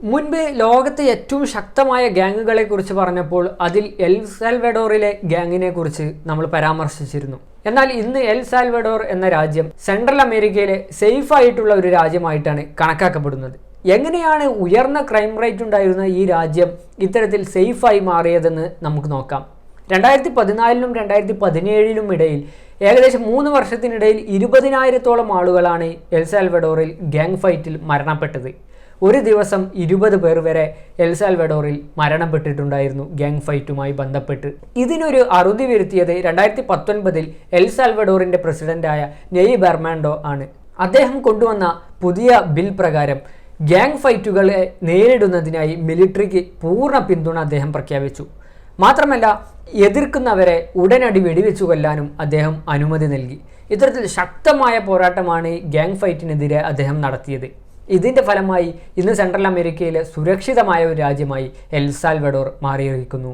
മുൻപ് ലോകത്തെ ഏറ്റവും ശക്തമായ ഗ്യാങ്ങുകളെ കുറിച്ച് പറഞ്ഞപ്പോൾ അതിൽ എൽ സാൽവഡോറിലെ ഗ്യാങ്ങിനെ കുറിച്ച് നമ്മൾ പരാമർശിച്ചിരുന്നു. എന്നാൽ ഇന്ന് എൽ സാൽവഡോർ എന്ന രാജ്യം സെൻട്രൽ അമേരിക്കയിലെ സേഫ് ആയിട്ടുള്ള ഒരു രാജ്യമായിട്ടാണ് കണക്കാക്കപ്പെടുന്നത്. എങ്ങനെയാണ് ഉയർന്ന ക്രൈം റേറ്റ് ഉണ്ടായിരുന്ന ഈ രാജ്യം ഇത്തരത്തിൽ സേഫായി മാറിയതെന്ന് നമുക്ക് നോക്കാം. രണ്ടായിരത്തി പതിനാലിനും രണ്ടായിരത്തി പതിനേഴിലും ഇടയിൽ ഏകദേശം മൂന്ന് വർഷത്തിനിടയിൽ ഇരുപതിനായിരത്തോളം ആളുകളാണ് എൽ സാൽവഡോറിൽ ഗ്യാങ് ഫൈറ്റിൽ മരണപ്പെട്ടത്. ഒരു ദിവസം ഇരുപത് പേർ വരെ എൽസാൽവഡോറിൽ മരണപ്പെട്ടിട്ടുണ്ടായിരുന്നു ഗ്യാങ് ഫൈറ്റുമായി ബന്ധപ്പെട്ട്. ഇതിനൊരു അറുതി വരുത്തിയത് രണ്ടായിരത്തി പത്തൊൻപതിൽ എൽസാൽവഡോറിന്റെ പ്രസിഡന്റായ നെയ് ബെർമാൻഡോ ആണ്. അദ്ദേഹം കൊണ്ടുവന്ന പുതിയ ബിൽ പ്രകാരം ഗ്യാങ് ഫൈറ്റുകളെ നേരിടുന്നതിനായി മിലിറ്ററിക്ക് പൂർണ പിന്തുണ അദ്ദേഹം പ്രഖ്യാപിച്ചു. മാത്രമല്ല എതിർക്കുന്നവരെ ഉടനടി വെടിവെച്ചു കൊല്ലാനും അദ്ദേഹം അനുമതി നൽകി. ഇത്തരത്തിൽ ശക്തമായ പോരാട്ടമാണ് ഗ്യാങ് ഫൈറ്റിനെതിരെ അദ്ദേഹം നടത്തിയത്. ഇതിന്റെ ഫലമായി ഇന്ന് സെൻട്രൽ അമേരിക്കയിലെ സുരക്ഷിതമായ ഒരു രാജ്യമായി എൽസാൽവഡോർ മാറിയിരിക്കുന്നു.